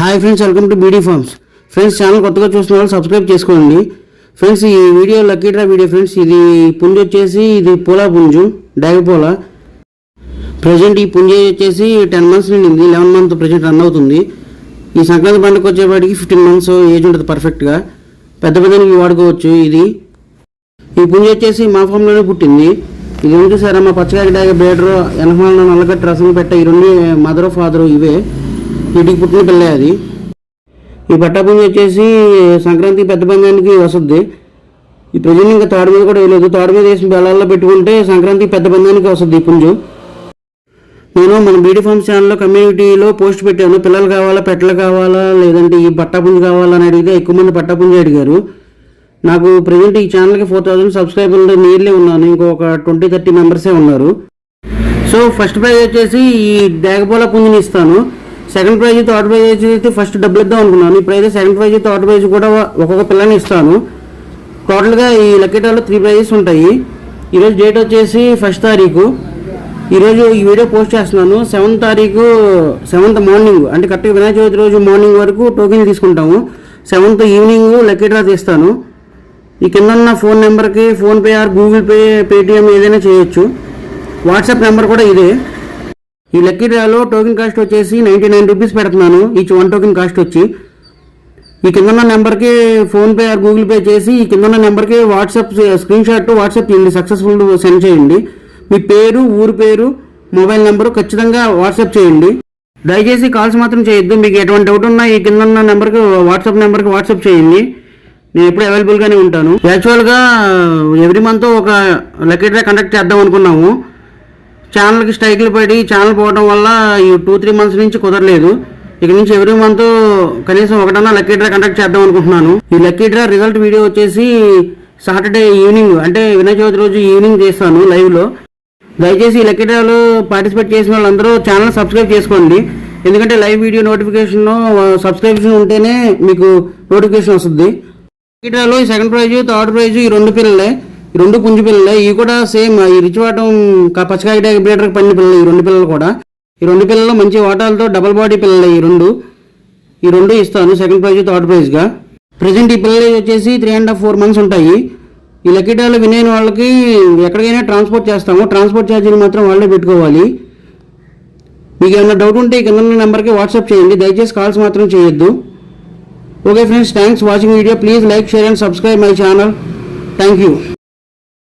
Hi friends welcome to BD farms friends channel కొత్తగా చూస్తున్న వాళ్ళు సబ్స్క్రైబ్ చేసుకోండి. ఫ్రెండ్స్ ఈ video lucky draw video friends ఇది పుంజు వచ్చేసి ఇది పూలా పుంజు డాగపోల ప్రజెంట్ ఈ పుంజు వచ్చేసి టెన్ మంత్స్ నిండింది లెవెన్ మంత్ ప్రజెంట్ రన్ అవుతుంది. ఈ సంక్రాంతి పండుగ వచ్చేపాటికి ఫిఫ్టీన్ మంత్స్ ఏజ్ ఉంటుంది పర్ఫెక్ట్గా పెద్ద పెద్దకి వాడుకోవచ్చు ఇది. ఈ పుంజు వచ్చేసి మా ఫామ్లోనే పుట్టింది. ఇది ఉంది సార్ మా పచ్చగారి డాగ బేడరు వెనకమాల నల్లగట్టి రసం పెట్ట ఈ రెండు మదర్ ఫాదర్ ఇవే. వీటికి పుట్టిన పిల్ల అది. ఈ పట్టాపుంజి వచ్చేసి సంక్రాంతి పెద్ద పందానికి వస్తుంది. ఈ ప్రజెంట్ ఇంకా తాడు మీద కూడా వేయలేదు. తాడు మీద వేసిన బెల్లాల్లో పెట్టుకుంటే సంక్రాంతి పెద్ద పందానికి వస్తుంది ఈ పుంజు. నేను మన బీడీ ఫార్మ్స్ ఛానల్లో కమ్యూనిటీలో పోస్ట్ పెట్టాను. పిల్లలు కావాలా పెట్టలు కావాలా లేదంటే ఈ పట్టాపుంజి కావాలా అని అడిగితే ఎక్కువ మంది పట్టాపుంజు అడిగారు. నాకు ప్రజెంట్ ఈ ఛానల్కి ఫోర్ థౌజండ్ సబ్స్క్రైబర్లు నియర్లీ ఉన్నాను. ఇంకొక ట్వంటీ థర్టీ మెంబర్సే ఉన్నారు. సో ఫస్ట్ ప్రైజ్ వచ్చేసి ఈ డేగపోల పుంజుని ఇస్తాను. సెకండ్ ప్రైజ్ థర్డ్ ప్రైజ్ అయితే ఫస్ట్ డబ్బులు ఇద్దాం అనుకున్నాను. ఇప్పుడైతే సెకండ్ ప్రైజ్ థర్డ్ ప్రైజ్ కూడా ఒక్కొక్క పిల్లని ఇస్తాను. టోటల్గా ఈ లక్కీటాలో త్రీ ప్రైజెస్ ఉంటాయి. ఈరోజు డేట్ వచ్చేసి ఫస్ట్ తారీఖు. ఈరోజు ఈ వీడియో పోస్ట్ చేస్తున్నాను. సెవెంత్ తారీఖు సెవెంత్ మార్నింగ్ అంటే కరెక్ట్గా వినాయక చవితి రోజు మార్నింగ్ వరకు టోకెన్ తీసుకుంటాము. సెవెంత్ ఈవినింగ్ లక్కీ తీస్తాను. ఈ కింద ఉన్న ఫోన్ నెంబర్కి PhonePe or Google Pay Paytm ఏదైనా చేయొచ్చు. వాట్సాప్ నెంబర్ కూడా ఇదే. ఈ లక్కీ డ్రాలో టోకెన్ కాస్ట్ వచ్చేసి నైంటీ నైన్ రూపీస్ పెడుతున్నాను ఈచ్ వన్ టోకెన్ కాస్ట్ వచ్చి. ఈ కింద ఉన్న నెంబర్కి ఫోన్పే ఆర్ గూగుల్ పే చేసి ఈ కింద ఉన్న నెంబర్కి వాట్సాప్ స్క్రీన్ షాట్ వాట్సాప్ చేయండి. సక్సెస్ఫుల్ సెండ్ చేయండి. మీ పేరు ఊరు పేరు మొబైల్ నెంబరు ఖచ్చితంగా వాట్సాప్ చేయండి. దయచేసి కాల్స్ మాత్రం చేయొద్దు. మీకు ఎటువంటి డౌట్ ఉన్నా ఈ కింద ఉన్న నెంబర్కి వాట్సాప్ నెంబర్కి వాట్సాప్ చేయండి. నేను ఎప్పుడు అవైలబుల్గానే ఉంటాను. యాక్చువల్గా ఎవ్రీ మంత్ ఒక లక్కీ డ్రా కండక్ట్ చేద్దాం అనుకున్నాము. ఛానల్కి స్ట్రైక్లు పడి ఛానల్ పోవడం వల్ల ఈ టూ త్రీ మంత్స్ నుంచి కుదరలేదు. ఇక నుంచి ఎవ్రీ మంత్ కనీసం ఒకటన్నా లక్కీ డ్రా కండక్ట్ చేద్దాం అనుకుంటున్నాను. ఈ లక్కీ డ్రా రిజల్ట్ వీడియో వచ్చేసి సాటర్డే ఈవినింగ్ అంటే వినాయక చవితి రోజు ఈవినింగ్ చేస్తాను లైవ్లో దయచేసి ఈ లక్కీ డ్రాలో పార్టిసిపేట్ చేసిన వాళ్ళందరూ ఛానల్ సబ్స్క్రైబ్ చేసుకోండి. ఎందుకంటే లైవ్ వీడియో నోటిఫికేషన్ సబ్స్క్రిప్షన్ ఉంటేనే మీకు నోటిఫికేషన్ వస్తుంది. లక్కీ డ్రాలో ఈ సెకండ్ ప్రైజ్ థర్డ్ ప్రైజ్ ఈ రెండు పిల్లలే. ఈ రెండు పుంజు పిల్లలే ఇవి కూడా సేమ్ ఈ రిచివాటం పచ్చకాయ బ్రీడర్కి పడిన పిల్లలు ఈ రెండు పిల్లలు కూడా. ఈ రెండు పిల్లలు మంచి వాటాలతో డబల్ బాడీ పిల్లలే ఈ రెండు. ఈ రెండు ఇస్తాను సెకండ్ ప్రైజ్ థర్డ్ ప్రైజ్గా ప్రజెంట్ ఈ పిల్లలు వచ్చేసి three and half four months ఉంటాయి. ఈ లక్కీటాలు వినైన వాళ్ళకి ఎక్కడికైనా ట్రాన్స్పోర్ట్ చేస్తాము. ట్రాన్స్పోర్ట్ ఛార్జీని మాత్రం వాళ్ళే పెట్టుకోవాలి. మీకు ఏమైనా డౌట్ ఉంటే కింద ఉన్న నెంబర్కి వాట్సాప్ చేయండి. దయచేసి కాల్స్ మాత్రం చేయొద్దు. Okay friends thanks watching video please like share and subscribe my channel thank you